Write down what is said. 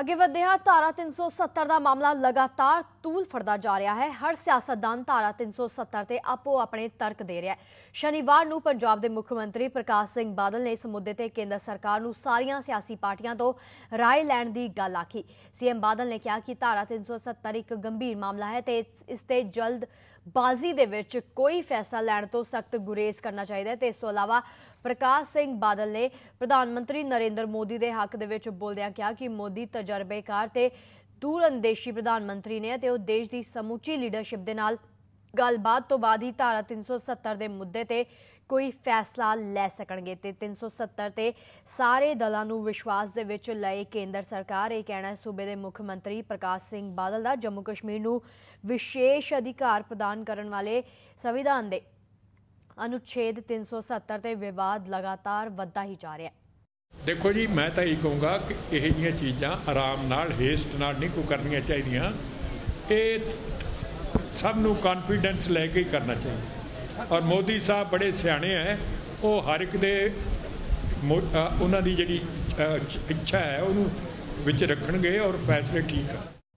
ਅੱਗੇ ਵਧਦੇ ਹਾਂ। ਧਾਰਾ 370 ਦਾ ਮਾਮਲਾ ਲਗਾਤਾਰ ਤੂਲ ਫੜਦਾ ਜਾ ਰਿਹਾ ਹੈ ਹਰ ਸਿਆਸਤਦਾਨ ਧਾਰਾ 370 ਤੇ ਆਪੋ ਆਪਣੇ ਤਰਕ ਦੇ ਰਿਹਾ ਹੈ ਸ਼ਨੀਵਾਰ ਨੂੰ ਪੰਜਾਬ ਦੇ ਮੁੱਖ ਮੰਤਰੀ ਪ੍ਰਕਾਸ਼ ਸਿੰਘ ਬਾਦਲ ਨੇ ਇਸ ਮੁੱਦੇ ਤੇ ਕੇਂਦਰ ਸਰਕਾਰ ਨੂੰ ਸਾਰੀਆਂ ਸਿਆਸੀ ਪਾਰਟੀਆਂ ਤੋਂ رائے ਲੈਣ ਦੀ ਗੱਲ ਆਖੀ ਸੀਐਮ ਬਾਦਲ ਨੇ ਕਿਹਾ ਕਿ ਧਾਰਾ 370 ਇੱਕ ਗੰਭੀਰ ਮਾਮਲਾ ਹੈ ਤੇ ਇਸ- ਇਸ ਤੇ ਜਲਦ ਬਾਜ਼ੀ ਦੇ ਵਿੱਚ ਕੋਈ ਫੈਸਲਾ ਲੈਣ ਤੋਂ ਸਖਤ ਗੁਰੇਜ਼ ਕਰਨਾ ਚਾਹੀਦਾ ਹੈ ਤੇ ਇਸ ਤੋਂ ਇਲਾਵਾ ਪ੍ਰਕਾਸ਼ ਸਿੰਘ ਬਾਦਲ ਨੇ ਪ੍ਰਧਾਨ ਮੰਤਰੀ ਨਰਿੰਦਰ ਮੋਦੀ ਦੇ ਹੱਕ ਦੇ ਵਿੱਚ ਬੋਲਦਿਆਂ ਕਿਹਾ ਕਿ ਮੋਦੀ ਤਜਰਬੇਕਾਰ ਤੇ ਦੂਰਅੰਦੇਸ਼ੀ ਪ੍ਰਧਾਨ ਮੰਤਰੀ ਨੇ ਅਤੇ ਉਹ ਦੇਸ਼ ਦੀ ਸਮੁੱਚੀ ਲੀਡਰਸ਼ਿਪ ਦੇ ਨਾਲ ਗੱਲਬਾਤ ਤੋਂ ਬਾਅਦ ਹੀ ਧਾਰਾ 370 ਦੇ ਮੁੱਦੇ ਤੇ ਕੋਈ ਫੈਸਲਾ ਲੈ ਸਕਣਗੇ ਤੇ 370 ਤੇ ਸਾਰੇ ਦਲਾਂ ਨੂੰ ਵਿਸ਼ਵਾਸ ਦੇ ਵਿੱਚ ਲਏ ਕੇਂਦਰ ਸਰਕਾਰ, ਇਹ ਕਹਿਣਾ ਹੈ ਸੂਬੇ ਦੇ ਮੁੱਖ ਮੰਤਰੀ ਪ੍ਰਕਾਸ਼ ਸਿੰਘ ਬਾਦਲ ਦਾ, ਜੰਮੂ ਕਸ਼ਮੀਰ ਨੂੰ ਵਿਸ਼ੇਸ਼ ਅਧਿਕਾਰ ਪ੍ਰਦਾਨ ਕਰਨ ਵਾਲੇ ਸੰਵਿਧਾਨ ਦੇ ਅਨੁਛੇਦ 370 ਤੇ ਵਿਵਾਦ ਲਗਾਤਾਰ ਵੱਧਦਾ ਹੀ ਜਾ ਰਿਹਾ ਹੈ। ਦੇਖੋ ਜੀ, ਮੈਂ ਤਾਂ ਇਹ ਕਹੂੰਗਾ ਕਿ ਇਹ ਜਿਹੀਆਂ ਚੀਜ਼ਾਂ ਆਰਾਮ ਨਾਲ ਹੇਸਟ ਨਾਲ ਨਹੀਂ ਕੋ ਕਰਨੀਆਂ ਚਾਹੀਦੀਆਂ। ਇਹ ਸਭ ਨੂੰ ਕੌਨਫੀਡੈਂਸ ਲੈ ਕੇ ਹੀ ਕਰਨਾ ਚਾਹੀਦਾ। ਔਰ ਮੋਦੀ ਸਾਹਿਬ ਬੜੇ ਸਿਆਣੇ ਹੈ ਉਹ ਹਰ ਇੱਕ ਦੇ ਉਹਨਾਂ ਦੀ ਜਿਹੜੀ ਇੱਛਾ ਹੈ, ਉਹਨੂੰ ਵਿੱਚ ਰੱਖਣਗੇ ਔਰ ਫੈਸਲੇ ਠੀਕ ਆ।